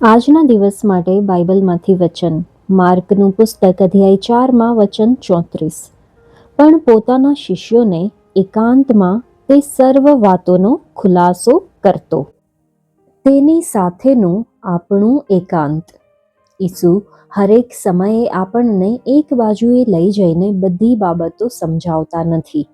આજના દિવસ માટે બાઇબલમાંથી વચન. માર્કનું પુસ્તક અધ્યાય ચારમાં વચન ચોત્રીસ. પણ પોતાના શિષ્યોને એકાંતમાં તે સર્વ વાતોનો ખુલાસો કરતો. તેની સાથેનું આપણું એકાંત. ઈસુ હરેક સમયે આપણને એક બાજુએ લઈ જઈને બધી બાબતો સમજાવતા નથી.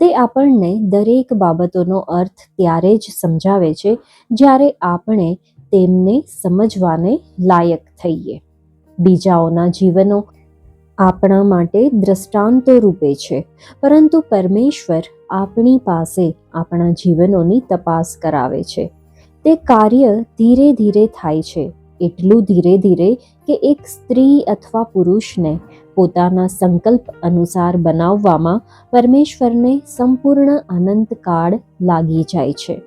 તે આપણને દરેક બાબતોનો અર્થ ત્યારે જ સમજાવે છે જ્યારે આપણે તેમને સમજવાને લાયક થઈએ. બીજાઓના જીવનો આપણા માટે દ્રષ્ટાંતો રૂપે છે, પરંતુ પરમેશ્વર આપણી પાસે આપણા જીવનોની તપાસ કરાવે છે. તે કાર્ય ધીરે ધીરે થાય છે, એટલું ધીરે ધીરે કે એક સ્ત્રી અથવા પુરુષને પોતાના સંકલ્પ અનુસાર બનાવવામાં પરમેશ્વરને સંપૂર્ણ અનંતકાળ લાગી જાય છે.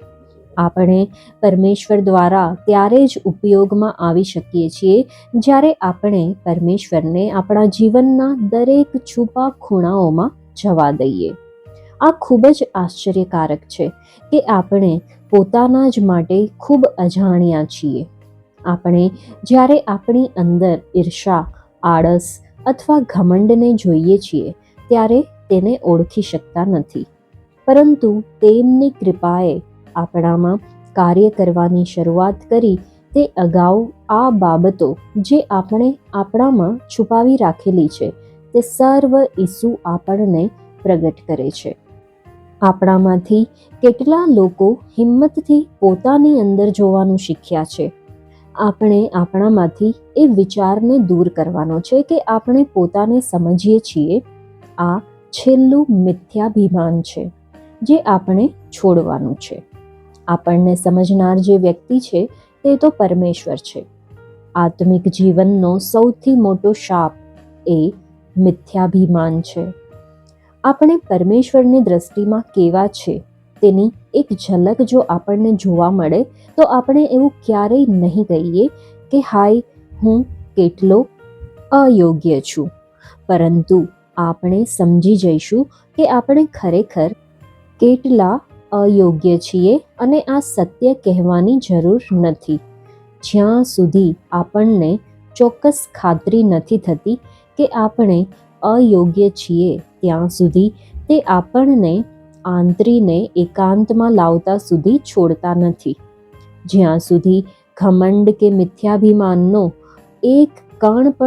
આપણે પરમેશ્વર દ્વારા ત્યારે જ ઉપયોગમાં આવી શકીએ છીએ જ્યારે આપણે પરમેશ્વરને આપણા જીવનના દરેક છુપા ખૂણાઓમાં જવા દઈએ. આ ખૂબ જ આશ્ચર્યકારક છે કે આપણે પોતાના જ માટે ખૂબ અજાણ્યા છીએ. આપણે જ્યારે આપણી અંદર ઈર્ષા, આળસ અથવા ઘમંડને જોઈએ છીએ ત્યારે તેને ઓળખી શકતા નથી. પરંતુ તેમની કૃપાએ આપણામાં કાર્ય કરવાની શરૂઆત કરી તે અગાઉ આ બાબતો જે આપણે આપણામાં છુપાવી રાખેલી છે તે સર્વ ઈસુ આપણને પ્રગટ કરે છે. આપણામાંથી કેટલા લોકો હિંમતથી પોતાની અંદર જોવાનું શીખ્યા છે. આપણે આપણામાંથી એ વિચારને દૂર કરવાનો છે કે આપણે પોતાને સમજીએ છીએ. આ છેલ્લું મિથ્યાભિમાન છે જે આપણે છોડવાનું છે. આપણને સમજનાર જે વ્યક્તિ છે, તે તો પરમેશ્વર છે. આત્મિક જીવનનો સૌથી મોટો શાપ એ મિથ્યાભિમાન છે. આપણે પરમેશ્વરની દ્રષ્ટિમાં કેવા છે, તેની એક ઝલક જો આપણને જોવા મળે, તો આપણે એવું ક્યારેય નહીં કહીએ કે, હાય, હું કેટલો અયોગ્ય છું. પરંતુ આપણે સમજી જઈશું કે આપણે ખરેખર કેટલા અયોગ્ય છીએ અને આ સત્ય કહેવાની જરૂર નથી. જ્યાં સુધી આપણને ચોક્કસ ખાતરી નથી થતી કે આપણે અયોગ્ય છીએ, ત્યાં સુધી તે આપણને આંતરીને એકાંતમાં લાવતા સુધી છોડતા નથી. જ્યાં સુધી ઘમંડ કે મિથ્યાભિમાનનો એક કણ પણ